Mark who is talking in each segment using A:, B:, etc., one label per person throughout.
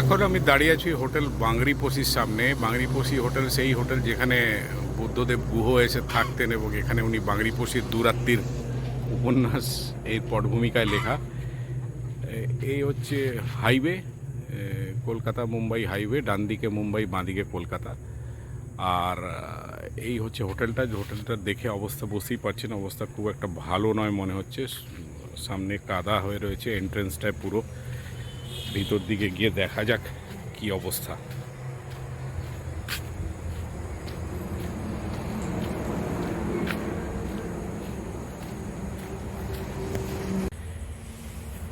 A: এখন আমি দাঁড়িয়ে আছি হোটেল বাংরিপোসির সামনে। বাংরিপোসি হোটেল, সেই হোটেল যেখানে বুদ্ধদেব গুহ এসে থাকতেন এবং এখানে উনি বাংরিপোসির দুরাত্রির উপন্যাস এই পটভূমিকায় লেখা। এই হচ্ছে হাইওয়ে কলকাতা মুম্বাই হাইওয়ে, ডান দিকে মুম্বাই, বাঁ দিকে কলকাতা। আর এই হচ্ছে হোটেলটা। হোটেলটা দেখে অবস্থা বুঝতেই পারছেন, অবস্থা খুব একটা ভালো নয় মনে হচ্ছে। সামনে কাদা হয়ে রয়েছে এন্ট্রেন্সটায় পুরো। ভিতর দিকে গিয়ে দেখা যাক কি অবস্থা।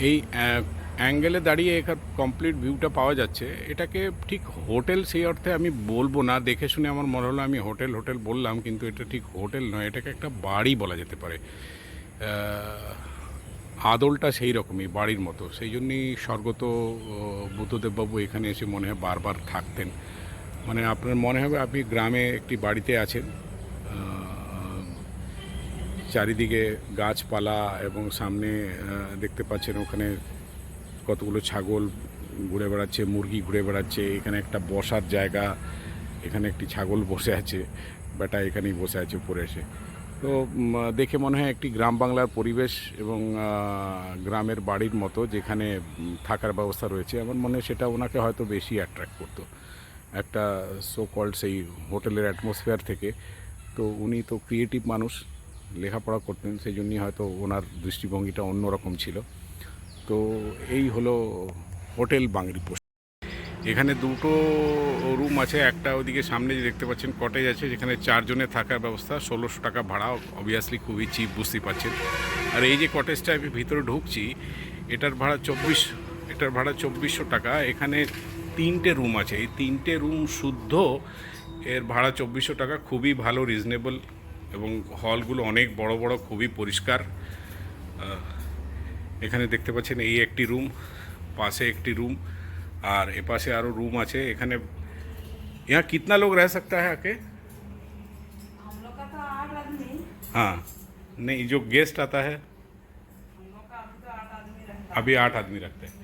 A: এই অ্যাঙ্গেলে দাঁড়িয়ে এখান কমপ্লিট ভিউটা পাওয়া যাচ্ছে। এটাকে ঠিক হোটেল সেই অর্থে আমি বলব না। দেখে শুনে আমার মনে হলো আমি হোটেল হোটেল বললাম, কিন্তু এটা ঠিক হোটেল নয়। এটাকে একটা বাড়ি বলা যেতে পারে। আদলটা সেই রকমই, বাড়ির মতো। সেই জন্যই স্বর্গত বুদ্ধদেববাবু এখানে এসে মনে হয় বারবার থাকতেন। মানে আপনার মনে হবে আপনি গ্রামে একটি বাড়িতে আছেন চারিদিকে গাছপালা এবং সামনে দেখতে পাচ্ছেন ওখানে কতগুলো ছাগল ঘুরে বেড়াচ্ছে, মুরগি ঘুরে বেড়াচ্ছে, এখানে একটা বসার জায়গা, এখানে একটি ছাগল বসে আছে, বেটা এখানেই বসে আছে উপরে এসে। তো দেখে মনে হয় একটি গ্রাম বাংলার পরিবেশ এবং গ্রামের বাড়ির মতো যেখানে থাকার ব্যবস্থা রয়েছে। আমার মনে হয় সেটা ওনাকে হয়তো বেশি অ্যাট্রাক্ট করতো। একটা সো কল্ড সেই হোটেলের অ্যাটমসফিয়ার থেকে। তো উনি তো ক্রিয়েটিভ মানুষ, লেখাপড়া করতেন, সেই জন্যই হয়তো ওনার দৃষ্টিভঙ্গিটা অন্যরকম ছিল। তো এই হলো হোটেল পোস্ট এখানে দুটো রুম আছে, একটা ওদিকে সামনে যে দেখতে পাচ্ছেন কটেজ আছে, যেখানে চারজনের থাকার ব্যবস্থা, ষোলোশো টাকা ভাড়া অবভিয়াসলি খুবই চিপ বুঝতেই পারছেন। আর এই যে কটেজটা আমি ভিতরে ঢুকছি, এটার ভাড়া চব্বিশ, এটার ভাড়া চব্বিশশো টাকা। এখানে তিনটে রুম আছে, এই তিনটে রুম শুদ্ধ, এর ভাড়া চব্বিশশো টাকা, খুবই ভালো রিজনেবল এবং হলগুলো অনেক বড় বড়, খুবই পরিষ্কার। এখানে দেখতে পাচ্ছেন এই একটি রুম, পাশে একটি রুম। আর এপাশে আরও রুম আছে এখানে यहाँ कितना लोग रह सकता है आके
B: हम लोग का तो आठ आदमी
A: हाँ नहीं जो गेस्ट आता है
B: हम लोग का अभी तो आठ आदमी रहता
A: अभी आठ आदमी रखते हैं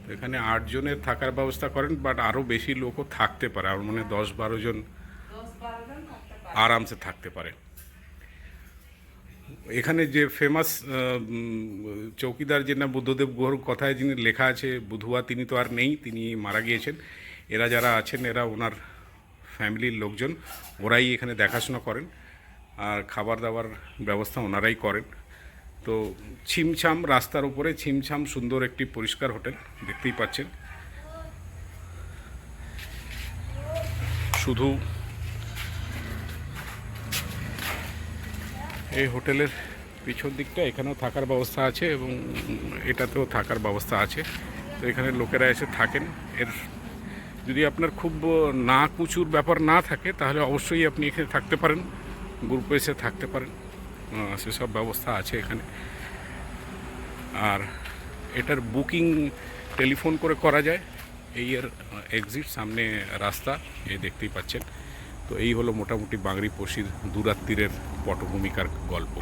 A: তো এখানে আটজনের থাকার ব্যবস্থা করেন বাট আরও বেশি লোকও থাকতে পারে আমার মনে হয় দশ বারো জন
B: दस बारह जन থাকতে পারে
A: আরামসে থাকতে পারে এখানে যে ফেমাস চৌকিদার যে না বুদ্ধদেব গুহর কথায় যিনি লেখা আছে, বুধুয়া তিনি তো আর নেই, তিনি মারা গিয়েছেন। এরা যারা আছেন, এরা ওনার ফ্যামিলির লোকজন, ওরাই এখানে দেখাশোনা করেন আর খাবার দাবার ব্যবস্থা ওনারাই করেন। তো ছিমছাম, রাস্তার উপরে ছিমছাম সুন্দর একটি পরিষ্কার হোটেল দেখতেই পাচ্ছেন। শুধু এই হোটেলের পিছন দিকটা এখানেও থাকার ব্যবস্থা আছে এবং এটাতেও থাকার ব্যবস্থা আছে। তো এখানে লোকেরা এসে থাকেন। এর যদি আপনার খুব না কুচুর ব্যাপার না থাকে, তাহলে অবশ্যই আপনি এখানে থাকতে পারেন গ্রুপে এসে থাকতে পারেন। সেসব ব্যবস্থা আছে এখানে। আর এটার বুকিং টেলিফোন করে করা যায়। এই এর এক্সিট সামনে রাস্তা, এই দেখতেই পাচ্ছেন। তো এই হলো মোটামুটি বাঙরি পশির দুরাত্রিরের পটভূমিকার গল্প।